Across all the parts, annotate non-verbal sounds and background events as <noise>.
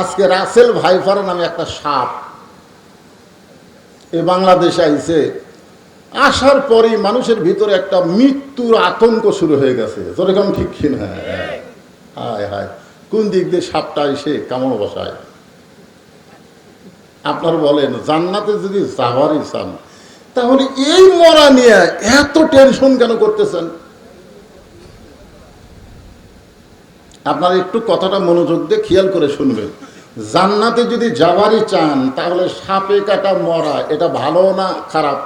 আজকে রাসেল ভাইফার নামে একটা সাপ এ বাংলাদেশে আইছে। আসার পরেই মানুষের ভিতরে একটা মৃত্যুর আতঙ্ক শুরু হয়ে গেছে। যেরকম ঠিক কিনা হায় হায়। কোন দিক দিয়ে সাপটা এসে কামড় বসায়? আপনার বলেন, জান্নাতে যদি যাওয়ারই চান, তাহলে এই মরা নিয়ে এত টেনশন কেন করতেছেন? আপনারা একটু কথাটা মনোযোগ দিয়ে খেয়াল করে শুনবেন। জান্নাতে যদি যাওয়ারই চান, তাহলে সাপে কাটা মরা, এটা ভালো না খারাপ?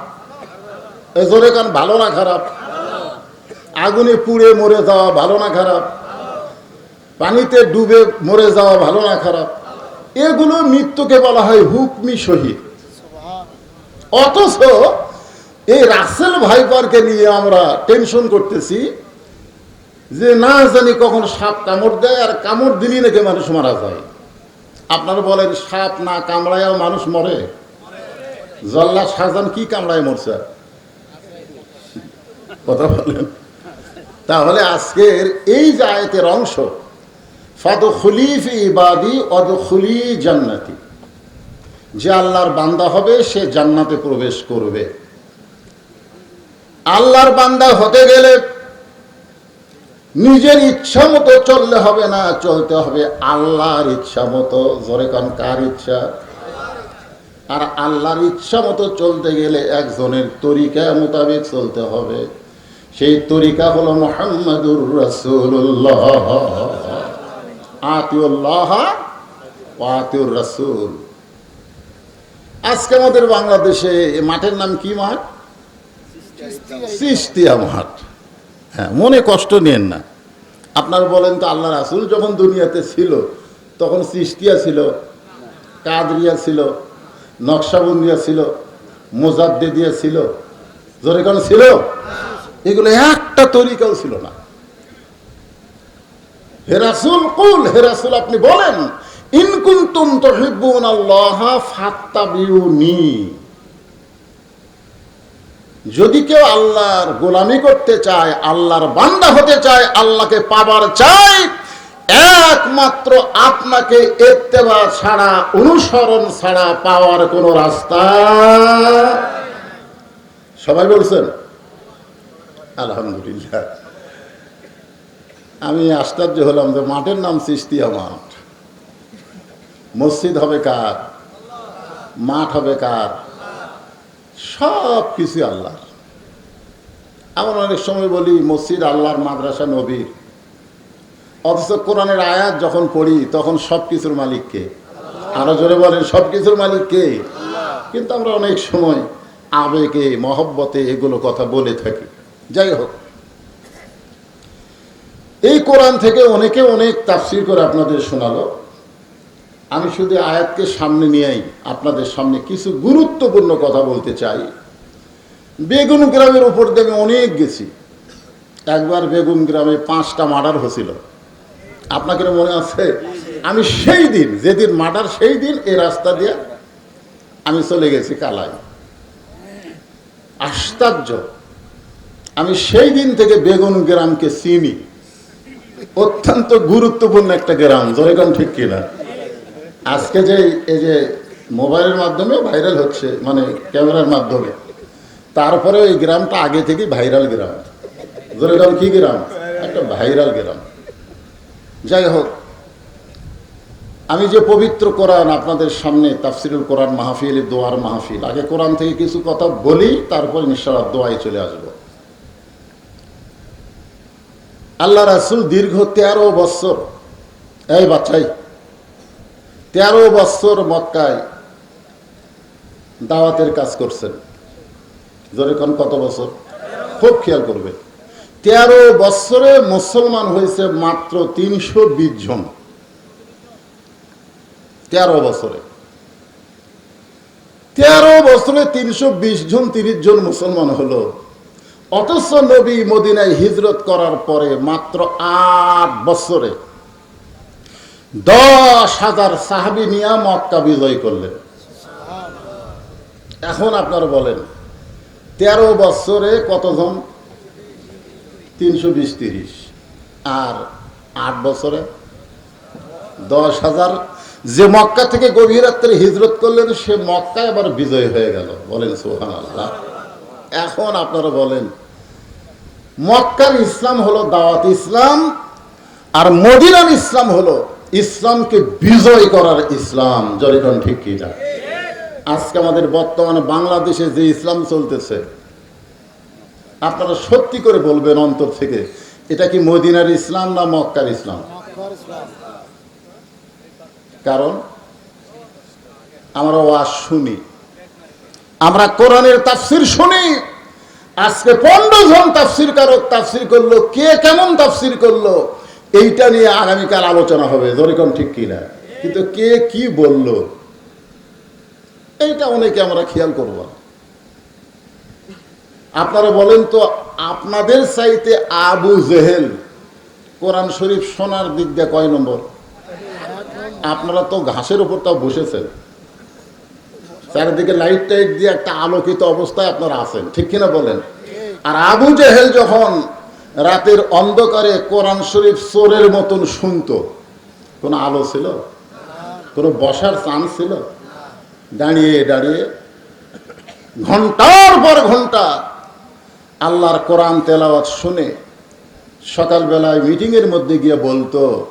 এজোরে কান, ভালো না খারাপ? আগুনে পুড়ে মরে যাওয়া ভালো না খারাপ? পানিতে ডুবে মরে যাওয়া ভালো না খারাপ? এগুলো মৃত্যুকে বলা হয় হুকমি শহীদ। অথচ এই রাসেল ভাইপারকে নিয়ে আমরা টেনশন করতেছি যে না জানি কখন সাপ কামড় দেয়, আর কামড় দিলি নাকি মানুষ মারা যায়। আপনারা বলেন, সাপ না কামড়ায় মানুষ মরে? জল্লা সাজান কি কামড়ায় মরছে? কথা বলেন। তাহলে আজকের এই যে আয়তের অংশ ফাদ খুলিফ ইবাদি অদ খুলি জান্নাতি। যে আল্লাহর বান্দা হবে, সে জান্নাতে প্রবেশ করবে। আল্লাহর বান্দা হতে গেলে নিজের ইচ্ছা মতো চললে হবে না, চলতে হবে আল্লাহর ইচ্ছা মতো। জোরে কান, কার ইচ্ছা? আর আল্লাহর ইচ্ছা মতো চলতে গেলে একজনের তরিকা মোতাবেক চলতে হবে। সেই তরিকা হলো মোহাম্মদুর রসুল্লাহ আতিউল্লাহ আতিউর রসুল। আজকে আমাদের বাংলাদেশে মাঠের নাম কি মাঠ? সিস্তিয়া মাঠ। হ্যাঁ মনে কষ্ট নেন না। আপনার বলেন তো আল্লাহ রাসুল যখন দুনিয়াতে ছিল, তখন সৃষ্টিয়া ছিল, কাদরিয়া ছিল, নকশাবন্দিয়া ছিল, মোজাদ্দেদিয়া ছিল, জোরে কোন ছিল? এগুলো একটা তরিকাও ছিল না। হেরাসুল কুল হেরাসুল আপনি বলেন ইনকুন্তুম তহিব্বুন আল্লাহ ফাত্তাবিউনি। যদি কেউ আল্লাহর গোলামি করতে চায়, আল্লাহর বান্দা হতে চায়, আল্লাহকে পাবার চায় একমাত্র আপনাকে এত্তেবা ছাড়া, অনুসরণ ছাড়া পাওয়ার কোন রাস্তা সবাই বলছেন? আলহামদুলিল্লাহ। আমি আশ্চর্য হলাম যে মাঠের নাম সৃষ্টিয়া মাঠ। মসজিদ হবে কার? মাঠ হবে কার? সব কিছু আল্লাহর। আমরা অনেক সময় বলি, মসজিদ আল্লাহর, মাদ্রাসা নবীর। অথচ কোরআনের আয়াত যখন পড়ি, তখন সব কিছুর মালিক কে? আরও জোরে বলেন, সব কিছুর মালিক কে? কিন্তু আমরা অনেক সময় আবেগে, মহব্বতে এগুলো কথা বলে থাকি। যাই হোক। এই কোরআন থেকে অনেকে অনেক তাফসির করে আপনাদের শোনালো। আমি শুধু আয়াতকে সামনে নিয়েই আপনাদের সামনে কিছু গুরুত্বপূর্ণ কথা বলতে চাই। বেগুন গ্রামের উপর দিয়ে আমি অনেক গেছি। একবার বেগুন গ্রামে পাঁচটা মার্ডার হয়েছিল। আপনাকে মনে আছে? আমি সেই দিন, যেদিন মার্ডার, সেই দিন এই রাস্তা দিয়ে আমি চলে গেছি কালাই। আশ্চর্য। আমি সেই দিন থেকে বেগুন গ্রামকে চিনি। অত্যন্ত গুরুত্বপূর্ণ একটা গ্রাম জয়গাম ঠিক কিনা? আজকে যে এই যে মোবাইলের মাধ্যমে ভাইরাল হচ্ছে মানে ক্যামেরার মাধ্যমে, তারপরে এই গ্রামটা আগে থেকেই ভাইরাল গ্রাম। জোরেগ্রাম কি গ্রাম? একটা ভাইরাল গ্রাম। যাই হোক, আমি যে পবিত্র কোরআন আপনাদের সামনে, তাফসিরুল কোরআন মাহফিল, দোয়ার মাহফিল, আগে কোরআন থেকে কিছু কথা বলি, তারপর ইনশাআল্লাহ দোয়ায় চলে আসব। আল্লাহ রাসুল দীর্ঘ তেরো বৎসর এই বাচ্চাই তেরো বৎসর মক্কায় দাওয়াতের কাজ করছেন। জোরে কত বছর? খুব খেয়াল করবে তেরো বৎসরে মুসলমান হয়েছে মাত্র তিনশো বিশ জন। তেরো বছরে। তেরো বছরে তিনশো বিশ জন, তিরিশ জন মুসলমান হলো। অথচ নবী মদিনায় হিজরত করার পরে মাত্র আট বছরে দশ হাজার সাহাবি নিয়ে মক্কা বিজয় করলেন। এখন আপনারা বলেন, তেরো বছরে কতজন? তিনশো বিশ তিরিশ। আর আট বছরে? দশ হাজার। যে মক্কা থেকে গভীর রাত্রে হিজরত করলেন, সে মক্কা আবার বিজয় হয়ে গেল। বলেন সোহান আল্লাহ এখন আপনারা বলেন, মক্কার ইসলাম হলো দাওয়াত ইসলাম, আর মদিনার ইসলাম হলো ইসলামকে বিজয় করার ইসলাম জরিকন ঠিক কিনা আজকে আমাদের বর্তমানে বাংলাদেশে যে ইসলাম চলতেছে, আপনারা সত্যি করে বলবেন অন্তর থেকে, এটা কি মদিনার ইসলাম না মক্কার ইসলাম? কারণ, আমরা ওয়াজ শুনি, আমরা কোরআনের তাফসির শুনি, আজকে পনেরো জন তাফসির কারক তাফসির করল, কে কেমন তাফসির করল? এইটা নিয়ে আগামীকাল আলোচনা হবে জরিকন ঠিক কিনা? কিন্তু কে কি বলল? এইটা অনেকে আমরা খেয়াল করব আপনারা বলেন তো, আপনাদের চাইতে আবু জেহেল কোরআন শরীফ সোনার দিক দিয়ে কয় নম্বর? আপনারা তো ঘাসের উপর তাও বসেছেন। চারিদিকে লাইট টাইট দিয়ে একটা আলোকিত অবস্থায় আপনারা আছেন, ঠিক কিনা বলেন? আর আবু জেহেল যখন রাতের অন্ধকারে কোরআন শরীফ চোরের মতন শুনত। কোনো আলো ছিল? কোনো বসার চান্স ছিল? দাঁড়িয়ে দাঁড়িয়ে ঘণ্টার পর ঘণ্টা আল্লাহর কোরআন তেলাওয়াত শুনে সকালবেলায় মিটিংয়ের মধ্যে গিয়ে বলতো,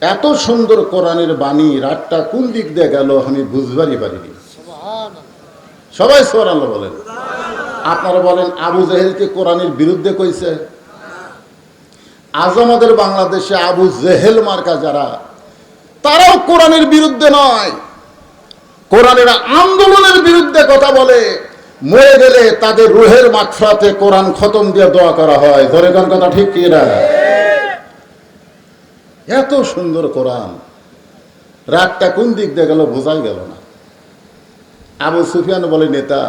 এত সুন্দর কোরআনের বাণী রাতটা কোন দিক দিয়ে গেল আমি বুঝবারই পারিনি। সবাই সোয়ার আল্লাহ বলেন। আপনারা বলেন, আবু জেহেলকে কোরআনের বিরুদ্ধে কইছে? আজ আমাদের বাংলাদেশে আবু জেহেল মার্কা যারা, তারাও কোরআনের বিরুদ্ধে নয়। কোরআনের আন্দোলনের বিরুদ্ধে কথা বলে। মরে গেলে তাদের রুহের মাত্রাতে কোরআন খতম দিয়ে দোয়া করা হয়। ধরে গান কথা ঠিক কি না? এত সুন্দর কোরআন। রাতটা কোন দিক দিয়ে গেল বোঝাই গেল না। আবু সুফিয়ান বলে, নেতা,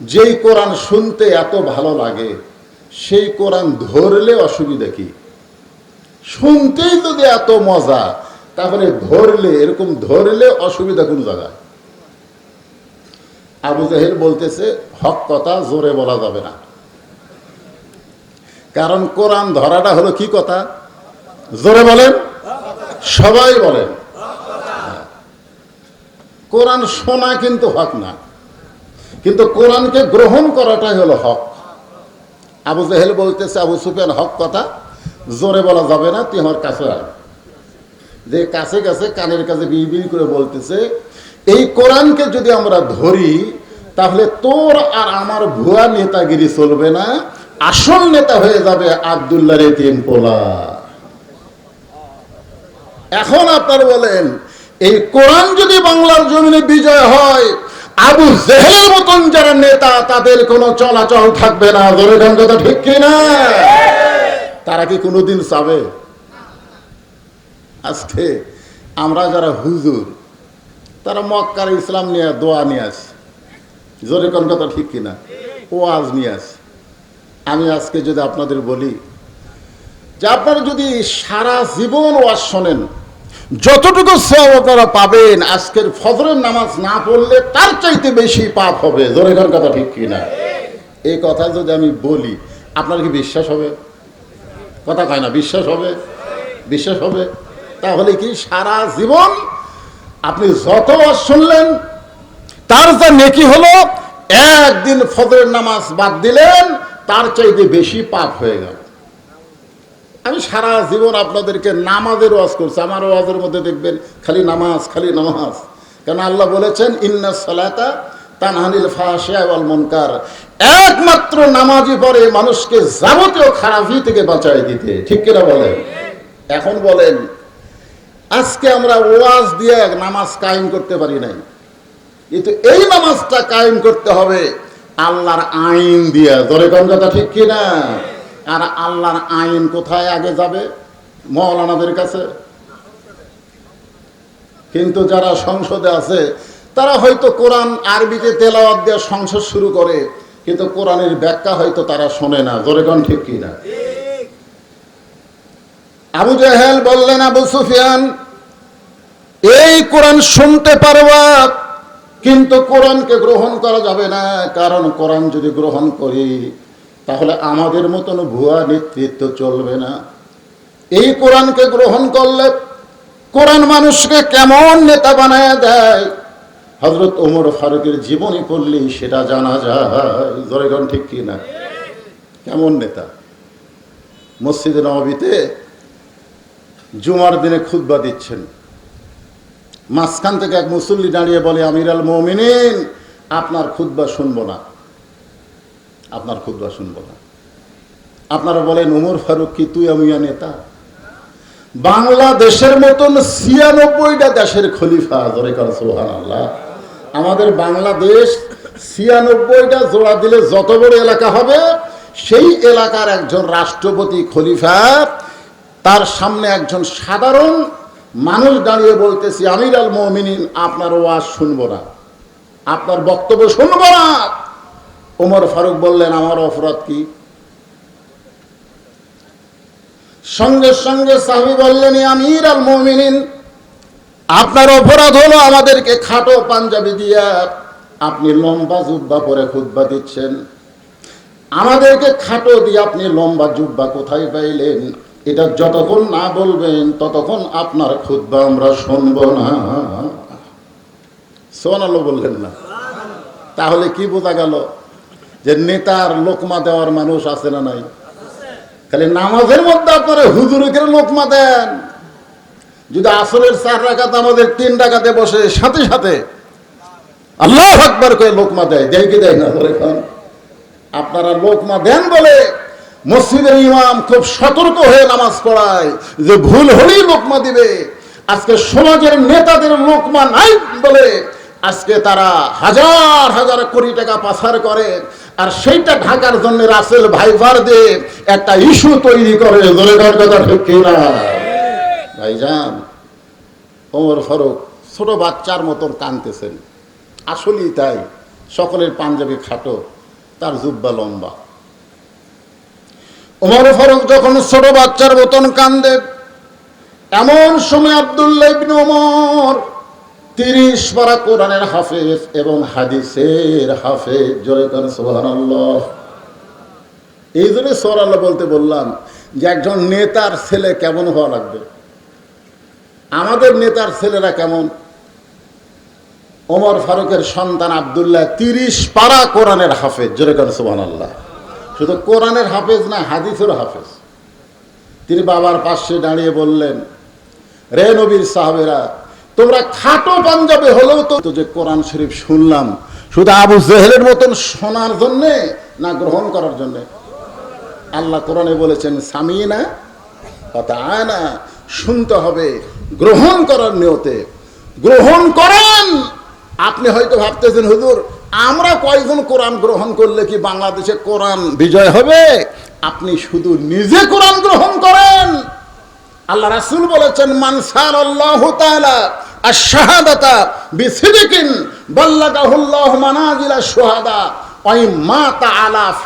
যেই কোরআন শুনতে এত ভালো লাগে, সেই কোরআন ধরলে অসুবিধা কি? শুনতেই যদি এত মজা। তারপরে ধরলে, এরকম ধরলে অসুবিধা কোন জায়গায়? আবু জাহের বলতেছে, হক কথা জোরে বলা যাবে না। কারণ কোরআন ধরাটা হলো কি কথা? জোরে বলেন। সবাই বলেন। কোরআন শোনা কিন্তু হক না। কিন্তু কোরআনকে গ্রহণ করাটাই হলো হক। আবু জাহেল বলতেছে, আবু সুফিয়ান, হক কথা জোরে বলা যাবে না, তুই আমার কাছে আয়। যে কাছে কাছে কানের কাছে বিড় করে বলতেছে, এই কোরআনকে যদি আমরা ধরি, তাহলে তোর আর আমার ভুয়া নেতাগিরি চলবে না, আসল নেতা হয়ে যাবে আবদুল্লাহ রেতিম পোলা। এখন আপনার বলেন, এই কোরআন যদি বাংলার জমিনে বিজয় হয়, আবু জেহেলের মতন যারা নেতা, তাদের কোনো চলাচল থাকবে না। ধরে ঠিক কিনা? তারা কি কোনোদিন চাবে? আজকে আমরা যারা হুজুর, তারা মক্কার ইসলাম নিয়ে দোয়া নিয়ে আসে। জোরে কোন কথা ঠিক কিনা? ও আজ নিয়ে আসে। আমি আজকে যদি আপনাদের বলি যে আপনারা যদি সারা জীবন ওয়াজ শোনেন, যতটুকু সব পাবেন, আজকের ফজরের নামাজ না পড়লে তার চাইতে বেশি পাপ হবে। জোরে কোন কথা ঠিক কিনা? এই কথা যদি আমি বলি, আপনার কি বিশ্বাস হবে? কথা কয় না, বিশ্বাস হবে বিশ্বাস হবে। তাহলে কি সারা জীবন আপনি যত শুনলেন, তার যা নেকি হলো, একদিন ফজরের নামাজ বাদ দিলেন, তার চাইতে বেশি পাপ হয়ে গেল। আমি সারা জীবন আপনাদেরকে নামাজের ওয়াজ করছি, আমার ওয়াজের মধ্যে দেখবেন খালি নামাজ খালি নামাজ। কেন আল্লাহ বলেছেন, ইন্না সালাতা তানহানিল ফাশিয়া ওয়াল মুনকার। একমাত্র নামাজি পরে মানুষকে যাবতীয় খারাপি থেকে বাঁচায় দিতে। ঠিক কিনা বলেন এখন বলেন, আজকে আমরা ওয়াজ দিয়ে নামাজ কায়েম করতে পারি নাই। কিন্তু এই নামাজটা কায়েম করতে হবে আল্লাহর আইন দিয়ে। কোন কথা ঠিক কিনা? আর আল্লাহর আইন কোথায় আগে যাবে? মৌলানাদের কাছে। কিন্তু যারা সংসদে আছে তারা হয়তো কোরআন আরবিতে তেলাওয়াত দিয়ে সংসার শুরু করে, কিন্তু কোরআনের ব্যাখ্যা হয়তো তারা শোনে না। জোরে কোন ঠিক কিনা? আবু জাহেল বললেন, আবু সুফিয়ান, এই কোরআন শুনতে পারবা, কিন্তু কোরআনকে গ্রহণ করা যাবে না। কারণ কোরআন যদি গ্রহণ করি, তাহলে আমাদের মতন ভুয়া নেতৃত্ব চলবে না। এই কোরআনকে গ্রহণ করলে কোরআন মানুষকে কেমন নেতা বানায় দেয়? হজরত ওমর ফারুকের জীবনী পড়লেই সেটা জানা যায়। জোরেগণ ঠিক কি না? কেমন নেতা? মসজিদে নবীতে জুমার দিনে খুতবা দিচ্ছেন। মাঝখান থেকে এক মুসল্লি দাঁড়িয়ে বলে, আমির আল আপনার খুতবা শুনব না। আপনার খুতবা শুনব না। আপনারা বলেন উমর ফারুক কি তুই আমিয়া নেতা? বাংলাদেশের মতন ছিয়ানব্বইটা দেশের খলিফা ধরে কর সোহান আল্লাহ আমাদের বাংলাদেশ ছিয়ানব্বইটা জোড়া দিলে যত বড় এলাকা হবে, সেই এলাকার একজন রাষ্ট্রপতি খলিফা, তার সামনে একজন সাধারণ মানুষ দাঁড়িয়ে বলতেছি, আমির আল মমিনিন, আপনার ওয়াজ শুনব না। আপনার বক্তব্য শুনব না। ওমর ফারুক বললেন, আমার অপরাধ কি? সঙ্গে সঙ্গে সাহাবি বললেন আমির আল মমিনিন আপনার অপরাধ হলো আমাদেরকে খাটো পাঞ্জাবি দিয়া আপনি লম্বা জুব্বা পরে খুদ্া দিচ্ছেন। আমাদেরকে খাটো দিয়ে আপনি লম্বা জুব্বা কোথায় পাইলেন? এটা যতক্ষণ না বলবেন, ততক্ষণ আপনার খুদ্া আমরা শুনব না। সোনালো বললেন না। তাহলে কি বোঝা গেল যে নেতার লোকমা দেওয়ার মানুষ আছে না নাই? খালি নামাজের মধ্যে আপনারা হুজুরকে লোকমা দেন। যদি আসরের চার রাখাতে আমাদের তিন ডাকাতে বসে, সাথে সাথে আল্লাহ আকবার করে লোকমা দেয়। দেয় কি দেয় না? ধরে খান আপনারা লোকমা দেন বলে মসজিদের ইমাম খুব সতর্ক হয়ে নামাজ পড়ায় যে ভুল হলেই লোকমা দিবে। আজকে সমাজের নেতাদের লোকমা নাই বলে আজকে তারা হাজার হাজার কোটি টাকা পাচার করে। আর সেইটা ঢাকার জন্য রাসেল ভাইভার দিয়ে একটা ইস্যু তৈরি করে। ধরে কথা ঠিক কিনা? ভাইজান, ওমর ফারুক, ছোট বাচ্চার মতন কানতেছেন আসলেই তাই, সকলের পাঞ্জাবি খাটো, তার জুব্বা লম্বা। ওমর ফারুক যখন ছোট বাচ্চার মতন কান্দে, এমন সময় আবদুল্লাহ ইবনে ওমর তিরিশ পারা কোরআনের হাফেজ এবং হাদিসের হাফেজ, জোরে কর সুবহানাল্লাহ। এই জন্য সোহারাল্লাহ বলতে বললাম যে একজন নেতার ছেলে কেমন হওয়া লাগবে? আমাদের নেতার ছেলেরা কেমন? ওমর ফারুকের সন্তান আবদুল্লাহ তিরিশ পারা কোরআনের হাফেজ, জোরে কেন কর সুবহানাল্লাহ। শুধু কোরআনের হাফেজ না হাদিসের হাফেজ। তিনি বাবার পাশে দাঁড়িয়ে বললেন, রে নবীর সাহাবেরা, তোমরা খাটো পাঞ্জাবে হলেও তো যে কোরআন শরীফ শুনলাম, শুধু আবু জেহেলের মতন শোনার জন্যে না গ্রহণ করার জন্যে? আল্লাহ কোরআনে বলেছেন, সামিনা আয় না শুনতে হবে, গ্রহণ করার নিয়তে। গ্রহণ করেন! আপনি হয়তো ভাবতেছেন, হুজুর, আমরা কয়জন কোরআন গ্রহণ করলে কি বাংলাদেশে কোরআন বিজয় হবে? আপনি শুধু নিজে কোরআন গ্রহণ করেন! আল্লাহ রাসুল বলেছেন মানসার আল্লাহ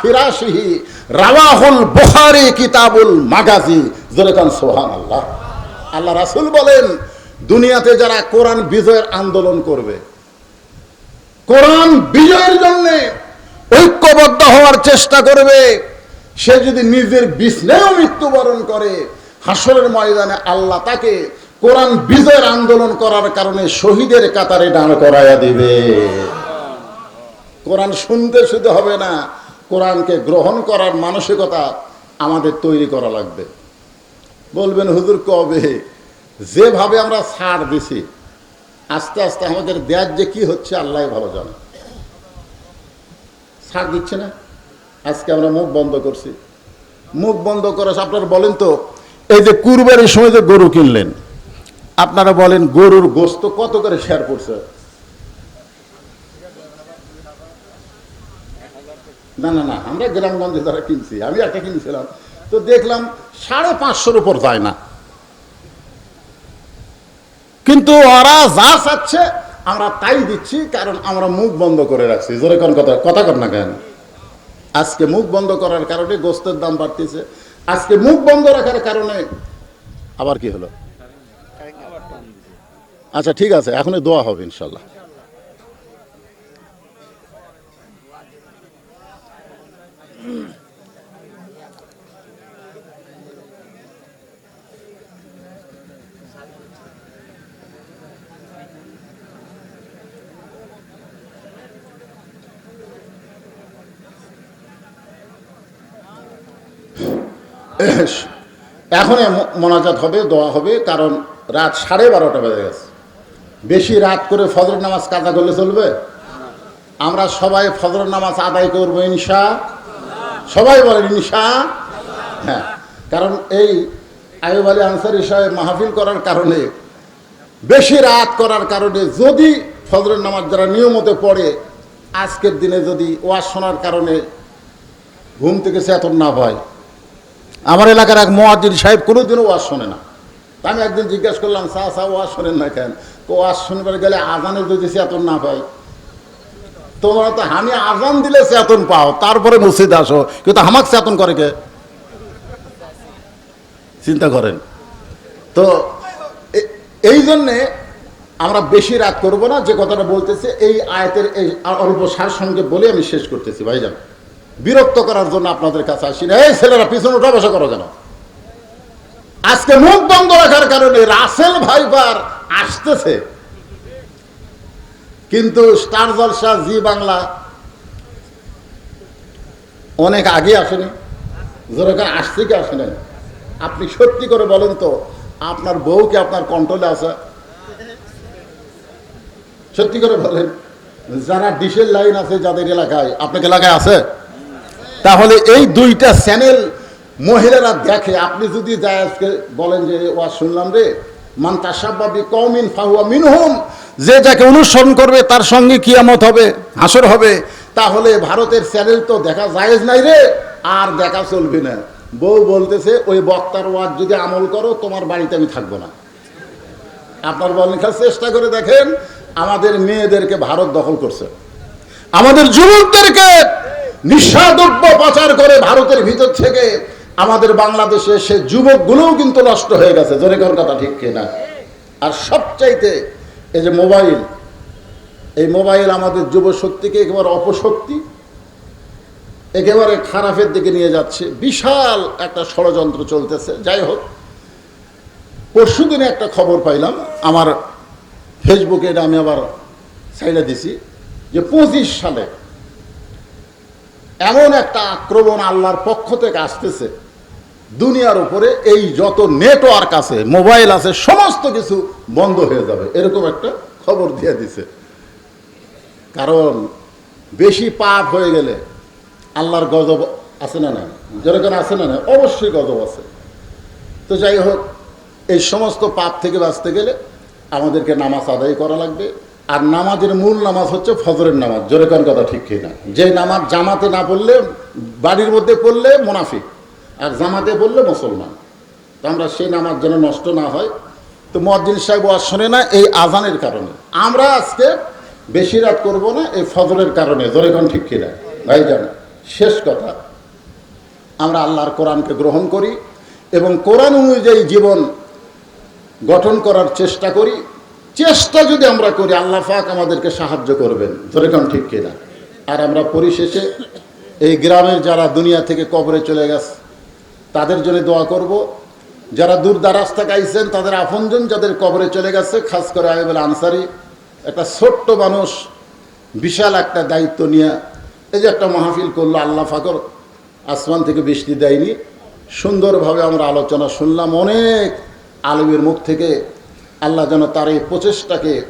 ফিরাশিহি রাওয়াহুল বুখারী কিতাবুল মাগাজি। কান, সুবহানাল্লাহ। আল্লাহ রাসুল বলেন, দুনিয়াতে যারা কোরআন বিজয়ের আন্দোলন করবে, কোরআন বিজয়ের জন্য ঐক্যবদ্ধ হওয়ার চেষ্টা করবে, সে যদি নিজের বিষ্ণেও মৃত্যুবরণ করে, হাসরের ময়দানে আল্লাহ তাকে কোরআন বিজয়ের আন্দোলন করার কারণে শহীদের কাতারে দাঁড় করাইয়া দিবে। কোরআন শুনতে শুধু হবে না, কোরআনকে গ্রহণ করার মানসিকতা আমাদের তৈরি করা লাগবে। বলবেন, হুজুর, কবে? যেভাবে আমরা ছাড় দিছি, আস্তে আস্তে আমাদের দেয়ার যে কি হচ্ছে, আল্লাহ ভালো জানে। ছাড় দিচ্ছে না? আজকে আমরা মুখ বন্ধ করছি। মুখ বন্ধ করে আপনারা বলেন তো, এই যে কুরবানির সময় যে গরু কিনলেন, আপনারা বলেন, গরুর গোস্ত কত করে শেয়ার করছে? না না না, আমরা গ্রামগঞ্জে যারা কিনছি, আমি একটা কিনছিলাম। তো দেখলাম সাড়ে পাঁচশোর উপর যায় না। কিন্তু ওরা যা চাচ্ছে আমরা তাই দিচ্ছি, কারণ আমরা মুখ বন্ধ করে রাখছি। জোরে কোন কথা? কথা কর না কেন? আজকে মুখ বন্ধ করার কারণে গোস্তের দাম বাড়তেছে। আজকে মুখ বন্ধ রাখার কারণে আবার কি হলো? আচ্ছা ঠিক আছে, এখনই দোয়া হবে ইনশাল্লাহ। <coughs> এখন মোনাজাত হবে, দোয়া হবে, কারণ রাত সাড়ে বারোটা বেজে গেছে। বেশি রাত করে ফজর নামাজ কাজা করলে চলবে? আমরা সবাই ফজর নামাজ আদায় করব ইনশা। সবাই বলেন ইনশা। হ্যাঁ কারণ এই আয়ুব আলী আনসারি সাহেব মাহফিল করার কারণে, বেশি রাত করার কারণে যদি ফজরের নামাজ যারা নিয়মতে পড়ে, আজকের দিনে যদি ওয়াজ শোনার কারণে ঘুম থেকে চেতন না পায় আমার এলাকার এক মোয়াজ্জিন সাহেব কোনোদিনও ওয়াজ শোনে না। আমি একদিন জিজ্ঞাসা করলাম, সা সা, ওয়াজ শোনেন না কেন? তো ওয়াজ শুনবার গেলে আজানের যদি চেতন না পাই। তোমরা তো আমি আজান দিলে চেতন পাও, তারপরে মসজিদ আসো। কিন্তু আমাকে চেতন করে কে? চিন্তা করেন। তো এই জন্যে আমরা বেশি রাত করব না, যে কথাটা বলতেছে, এই আয়াতের এই অল্প সার সঙ্গে বলে আমি শেষ করতেছি, ভাইজান। বিরক্ত করার জন্য আপনাদের কাছে আসি না। এই ছেলেরা পিছনে উঠা বসা করো কেন? আজকে মুখ বন্ধ রাখার কারণে রাসেল ভাইবার আসতেছে। কিন্তু স্টার জলসা, জি বাংলা অনেক আগে আসেনি। যেরকম আসছে কি, আসে নাই? আপনি সত্যি করে বলেন তো, আপনার বউ কি আপনার কন্ট্রোলে আছে? সত্যি করে বলেন, যারা ডিসেল লাইন আছে যাদের এলাকায়, আপনাকে এলাকায় আছে? তাহলে এই দুইটা চ্যানেল মহিলারা দেখে। আপনি যদি যায় আজকে বলেন যে ওয়া শুনলাম রে, মান তাসাব্বাবি কওমিন ফাহুয়া যে যাকে অনুসরণ করবে তার সঙ্গে কিয়ামত হবে, হাসর হবে। তাহলে ভারতের চ্যানেল তো দেখা জায়েজ নাই রে, আর দেখা চলবে না। বউ বলতেছে, ওই বক্তার ওয়াজ যদি আমল করো, তোমার বাড়িতে আমি থাকব না। আপনার বলেন চেষ্টা করে দেখেন, আমাদের মেয়েদেরকে ভারত দখল করছে। আমাদের যুবকদেরকে নিঃসাদ্রব্য পাচার করে ভারতের ভিতর থেকে আমাদের বাংলাদেশে সে যুবকগুলোও কিন্তু নষ্ট হয়ে গেছে। জোরে কোন কথা ঠিক কিনা? আর সবচাইতে এই যে মোবাইল, এই মোবাইল আমাদের যুব শক্তিকে একেবারে অপশক্তি, একেবারে খারাপের দিকে নিয়ে যাচ্ছে। বিশাল একটা ষড়যন্ত্র চলতেছে। যাই হোক পরশু দিনে একটা খবর পাইলাম। আমার ফেসবুকে এটা আমি আবার সাইডে দিছি যে পঁচিশ সালে এমন একটা আক্রমণ আল্লাহর পক্ষ থেকে আসতেছে। দুনিয়ার উপরে এই যত নেটওয়ার্ক আছে মোবাইল আছে, সমস্ত কিছু বন্ধ হয়ে যাবে। এরকম একটা খবর দিয়ে দিছে। কারণ বেশি পাপ হয়ে গেলে আল্লাহর গজব আছে না না যেরকম আছে না না অবশ্যই গজব আছে। তো যাই হোক, এই সমস্ত পাপ থেকে বাঁচতে গেলে আমাদেরকে নামাজ আদায় করা লাগবে। আর নামাজের মূল নামাজ হচ্ছে ফজরের নামাজ। জোরে কোন কথা ঠিক কিনা? যে নামাজ জামাতে না পড়লে, বাড়ির মধ্যে পড়লে মোনাফিক, আর জামাতে পড়লে মুসলমান। তো আমরা সেই নামাজ যেন নষ্ট না হয়। তো মজ্জিন সাহেব ওয়াজ শোনে না এই আজানের কারণে। আমরা আজকে বেশি রাত করব না এই ফজরের কারণে। জোরে কোন ঠিক কিনা? ভাই জান শেষ কথা। আমরা আল্লাহর কোরআনকে গ্রহণ করি এবং কোরআন অনুযায়ী জীবন গঠন করার চেষ্টা করি। চেষ্টা যদি আমরা করি, আল্লাহ পাক আমাদেরকে সাহায্য করবেন। ধরে কারণ ঠিক কিনা? আর আমরা পরিশেষে এই গ্রামের যারা দুনিয়া থেকে কবরে চলে গেছে, তাদের জন্য দোয়া করব। যারা দূর দারাজ থেকে তাদের আপনজন যাদের কবরে চলে গেছে, খাস করে আইবুল আনসারি, একটা ছোট্ট মানুষ, বিশাল একটা দায়িত্ব নিয়ে এই যে একটা মাহফিল করল, আল্লাহ ফাকর আসমান থেকে বৃষ্টি দেয়নি। সুন্দরভাবে আমরা আলোচনা শুনলাম, অনেক আলমের মুখ থেকে আল্লাহ যেন তার এই প্রচেষ্টাকে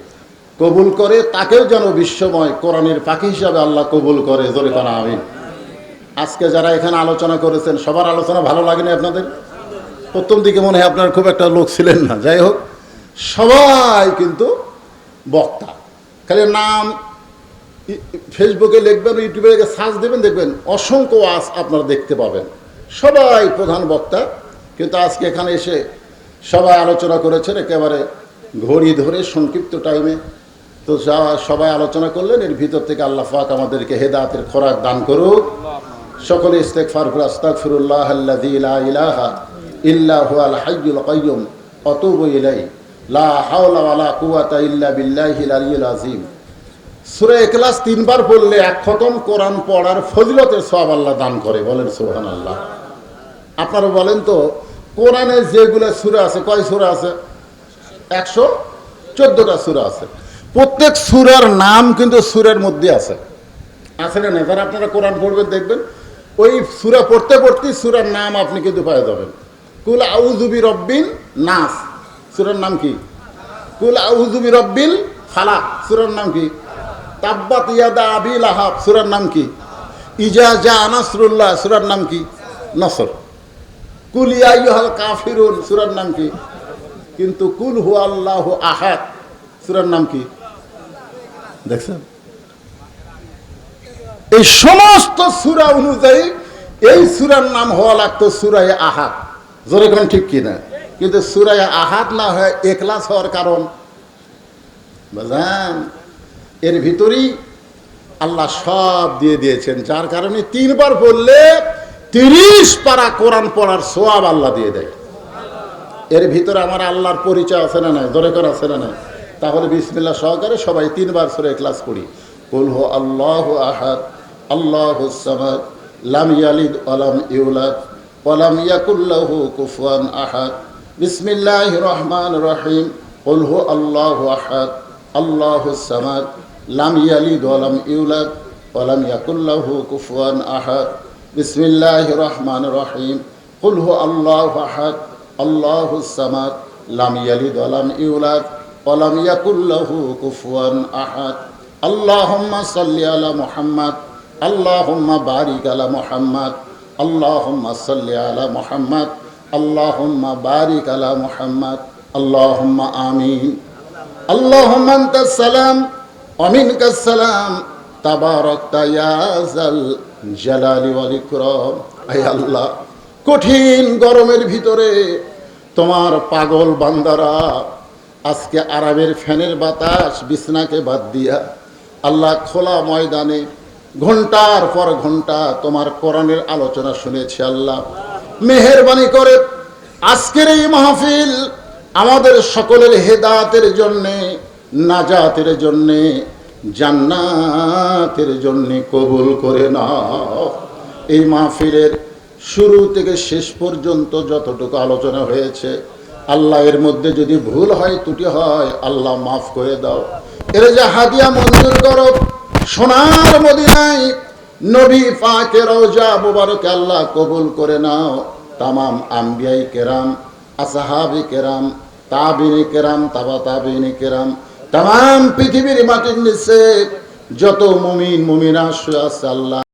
কবুল করে, তাকেও যেন বিশ্বময় কোরআনের পাখি হিসাবে আল্লাহ কবুল করে। জোরে করা আমিন। আজকে যারা এখানে আলোচনা করেছেন, সবার আলোচনা ভালো লাগেনি আপনাদের? প্রথম দিকে মনে হয় আপনার খুব একটা লোক ছিলেন না। যাই হোক, সবাই কিন্তু বক্তা। খালি নাম ফেসবুকে লিখবেন, ইউটিউবে সার্চ দেবেন, দেখবেন অসংখ্য আস আপনারা দেখতে পাবেন। সবাই প্রধান বক্তা। কিন্তু আজকে এখানে এসে সবাই আলোচনা করেছেন, একেবারে ঘড়ি ধরে সংক্ষিপ্ত টাইমে তো সবাই আলোচনা করলেন, এর ভিতর থেকে আল্লাহ পাক আমাদেরকে হেদাতের খোরাক দান করুক। সকলে ইস্তেকফার করে, আস্তাগফিরুল্লাহ আল্লাযী লা ইলাহা ইল্লা হুয়াল হাইয়ুল কাইয়্যুম আতুবু ইলাই লা হাওলা ওয়ালা কুওয়াতা ইল্লা বিল্লাহিল আলিয়্যিল আযীম। সূরা ইখলাস তিনবার পড়লে এক খতম কোরআন পড়ার ফজিলতের সওয়াব আল্লাহ দান করে, বলেন সুবহানাল্লাহ। আপনারা বলেন তো কোরআনে যেগুলো সূরা আছে, কয় সূরা আছে? একশো চোদ্দটা সূরা আছে। প্রত্যেক সূরার নাম কিন্তু সুরের মধ্যে আছে। আছে না এবার আপনারা কোরআন পড়বেন, দেখবেন। ওই সুরা পড়তে পড়তে সুরার নাম আপনি কিন্তু পেয়ে যাবেন কুল আউজুবি রব্বিন নাস। সুরার নাম কি? কুল আউজুবি রব্বিল ফালাক। সুরার নাম কি? তাব্বাত ইয়াদা আবিল আহাব সুরার নাম কি? ইজা জা নাসরুল্লাহ। সুরার নাম কি? নসর। সুরার নাম কি? কিন্তু কুল হু আল্লাহ আহাদ, সুরার নাম কি? দেখছেন? এই সমস্ত সুরা অনুযায়ী এই সুরার নাম হওয়া লাগতো সুরায় আহাদ। জোরে কোন ঠিক কিনা? কিন্তু সুরায় আহাদ না হয় একলাস হওয়ার কারণ। বুঝলেন? এর ভিতরেই আল্লাহ সব দিয়ে দিয়েছেন, যার কারণে তিনবার পড়লে তিরিশ পারা কোরআন পড়ার সোয়াব আল্লাহ দিয়ে দেয়। এর ভিতরে আমার আল্লাহর পরিচয় আছে না নাই? দরে করা আছে না নাই? তাহলে বিসমিল্লা সহকারে সবাই তিনবার সরে ক্লাস করি কুল হো আল্লাহ আহাদ, আল্লাহ লাম ইয়ালিদ ওয়ালাম ইউলাদ ওয়ালাম ইয়াকুল্লাহু কুফুয়ান আহাদ। বিসমিল্লাহ রহমান রহিম। কুল হো আল্লাহ আহাদ, আল্লাহ সামাদ, লাম ইয়ালিদ ওয়ালাম ইউলাদ ওয়ালাম ইয়াকুল্লাহু কুফুয়ান আহাদ। বিসমিল্লাহ রহমান রহিম কুল হো আল্লাহ আহাদ আল্লাহ সামাদ লাম ইয়ালিদ ওয়ালাম ইউলাদ ওয়ালাম ইয়াকুল লাহু কুফুয়ান আহাদ আল্লাহুম্মা সাল্লি আলা মুহাম্মাদ আল্লাহুম্মা বারিক আলা মুহাম্মাদ আল্লাহুম্মা সাল্লি আলা মুহাম্মাদ আল্লাহুম্মা বারিক আলা মুহাম্মাদ আল্লাহুম্মা আমিন আল্লাহুম্মা আনতাস সালাম ওয়া মিনকাস সালাম আল্লাহ, কঠিন গরমের ভিতরে তোমার পাগল বান্দারা, আজকে আরামের ফ্যানের বাতাস, বিছনাকে বাদ দিয়া আল্লাহ খোলা ময়দানে ঘণ্টার পর ঘণ্টা তোমার কোরআনের আলোচনা শুনেছি আল্লাহ। মেহরবানি করে আজকের এই মাহফিল আমাদের সকলের হেদাতের জন্যে, নাজাতের জন্যে জান্নাতের জন্যে কবুল করে নাও। এই মাহফিলের শুরু থেকে শেষ পর্যন্ত যতটুকু আলোচনা হয়েছে, আল্লাহ এর মধ্যে যদি ভুল হয়, ত্রুটি হয়, আল্লাহ মাফ করে দাও। এর যে হাদিয়া মঞ্জুর করো, সোনার মদিনায় নবী পাকে রওজা মুবারকে আল্লাহ কবুল করে নাও। তামাম আম্বিয়াই কেরাম, আসাহাবি কেরাম, তাবিনী কেরাম, তাবা তাবিনী কেরাম তাম পৃথিবীর মাটির নিচে যত মুমিন মুমিন আশ্রয় আছে আল্লাহ।